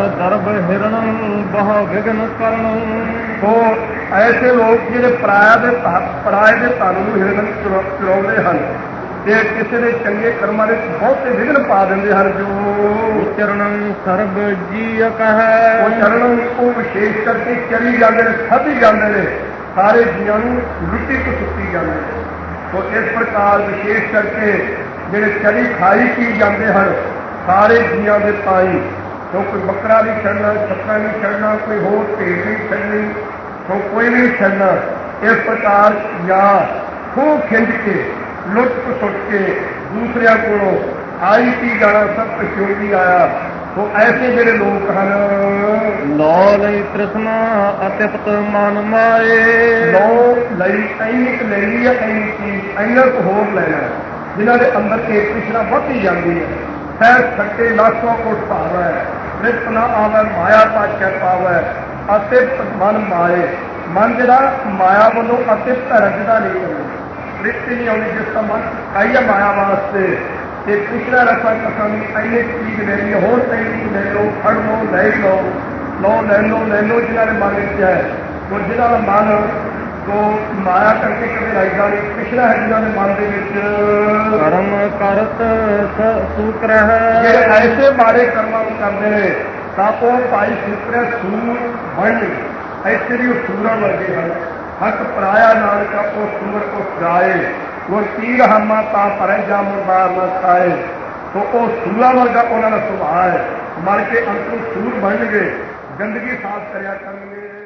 ਹਰ ਦਰਬ ਹਿਰਣ ਬਹੁ ਵਿਗਨ ਕਰਨ। ਸੋ ਐਸੇ ਲੋਕ ਜਿਹੜੇ ਪਰਾਇਆ ਦੇ ਪਰਾਏ ਦੇ ਧਨ ਨੂੰ ਚੁਰਾ- ਚੁਰਾਉਂਦੇ ਹਨ ਤੇ ਕਿਸੇ ਦੇ ਚੰਗੇ ਕਰਮਾਂ ਦੇ ਬਹੁਤੇ ਵਿਘਨ ਪਾ ਦਿੰਦੇ ਹਨ ਜੋ ਚਰਣੰ ਸਰਬ ਜੀ ਉਹ ਕਹੈ ਚਰਨ ਉਹ ਵਿਸ਼ੇਸ਼ ਕਰਕੇ ਚਲੀ ਜਾਂਦੇ ਨੇ ਸਭੀ ਜਾਂਦੇ ਨੇ। ਸਾਰੇ ਜੀਆਂ ਨੂੰ ਲੁੱਟੀ ਤੋਂ ਸੁੱਤੀ ਜਾਂਦੇ ਨੇ। ਸੋ ਇਸ ਪ੍ਰਕਾਰ ਵਿਸ਼ੇਸ਼ ਕਰਕੇ ਜਿਹੜੇ ਚਲੀ ਖਾਈ ਪੀ ਜਾਂਦੇ ਹਨ ਸਾਰੇ ਜੀਆਂ ਦੇ ਤਾਈ ਸੋ ਕੋਈ ਬੱਕਰਾ ਨਹੀਂ ਛੱਡਣਾ ਛੱਕਾ ਨਹੀਂ ਛੱਡਣਾ ਕੋਈ ਹੋਰ ਭੇਡ ਨਹੀਂ ਛੱਡਣੀ ਸੋ ਕੋਈ ਨਹੀਂ ਛੱਡਣਾ? ਇਸ ਪ੍ਰਕਾਰ ਜਾਂ ਖੂਹ ਖਿੰਡ ਕੇ ਲੁੱਟ ਸੁੱਟ ਕੇ ਦੂਸਰਿਆਂ ਕੋਲੋਂ ਆਈ ਪੀ ਜਾਣਾ ਸਭ ਕੁਝ ਜੋਗੀ ਆਇਆ। ਸੋ ਐਸੇ ਜਿਹੜੇ ਲੋਕ ਹਨ। ਲੋ ਲਈ ਤ੍ਰਿਸ਼ਨਾ ਅਤਿਪਤ ਮਨ ਮਾਏ। ਲੋ ਲਈ ਐਨਿਕ ਲਈ ਹੈ ਐਨਿਕ ਚੀਜ਼ ਐਨਾ ਕੁ ਹੋਰ ਲੈਣਾ। ਜਿਨ੍ਹਾਂ ਦੇ ਅੰਦਰ ਇਹ ਤ੍ਰਿਸ਼ਨਾ ਵੱਧਦੀ ਜਾਂਦੀ ਹੈ। ਸਹਿ ਸੱਟੇ ਲਾਖੋਂ ਕੋਟ ਭਾਵੈ ਰਿਤ ਨਾ ਆਵੈ ਮਾਇਆ ਪਾਛੈ ਪਾਵੈ? ਅਤੇ ਮਨ ਮਾਏ। ਮਨ ਜਿਹੜਾ ਮਾਇਆ ਵੱਲੋਂ ਅਤੇ ਰਜਦਾ ਨਹੀਂ ਹੈ ਰਿਤ ਨਹੀਂ ਆਉਂਦੀ ਜਿਸ ਦਾ ਮਨ ਆਈ ਹੈ ਮਾਇਆ ਵਾਸਤੇ। ਤੇ ਕ੍ਰਿਸ਼ਨਾ ਰਸਾ ਨੂੰ ਐਨੇ ਚੀਜ਼ ਲੈ ਲਈ ਹੋਰ ਕਈ ਚੀਜ਼ ਲੈ ਲਓ ਫੜ ਲਓ ਲੈ ਲਓ। ਲਓ ਲੈ ਲਓ ਲੈ ਲਓ ਜਿਨ੍ਹਾਂ ਦੇ ਮਨ ਵਿੱਚ ਹੈ। ਉਹ ਜਿਨ੍ਹਾਂ ਦਾ ਮਨ ਕੋ ਮਾਇਆ ਕਰਕੇ ਕਦੇ ਰਾਜਦਾ ਨਹੀਂ ਕ੍ਰਿਸ਼ਨਾ ਹੈ ਜਿਨ੍ਹਾਂ ਦੇ ਮਨ ਦੇ ਵਿੱਚ। ਕਰਮ ਕਰਤ ਸ ਸੂਕ ਰਹਿ। ਜਿਹੜੇ ਐਸੇ ਮਾੜੇ ਕਰਮਾਂ ਨੂੰ ਕਰਦੇ ਨੇ, ਤਾਂ ਉਹ ਭਾਈ ਸੁਕਰੇ ਸੂਰ ਬਣ ਐਸੇ ਵੀ ਉਹ ਸੂਰਾਂ ਵਰਗੇ ਹਨ। ਹੱਕ ਪਰਾਇਆ ਨਾਨਕਾ ਉਹ ਸੂਰ ਕੋ ਜਾਏ। ਉਹ ਤੀਰ ਹਮਾ ਤਾਂ ਪਰੇ ਜਾ ਮੁਰਦਾਰ ਨਾ ਖਾਏ ਤੋ ਉਹ ਸੂਰਾਂ ਵਰਗਾ ਉਹਨਾਂ ਦਾ ਸੁਭਾਅ ਹੈ। ਮਰ ਕੇ ਅੰਤੋਂ ਸੂਰ ਬਣਨਗੇ ਗੰਦਗੀ ਸਾਫ਼ ਕਰਿਆ ਕਰਨਗੇ।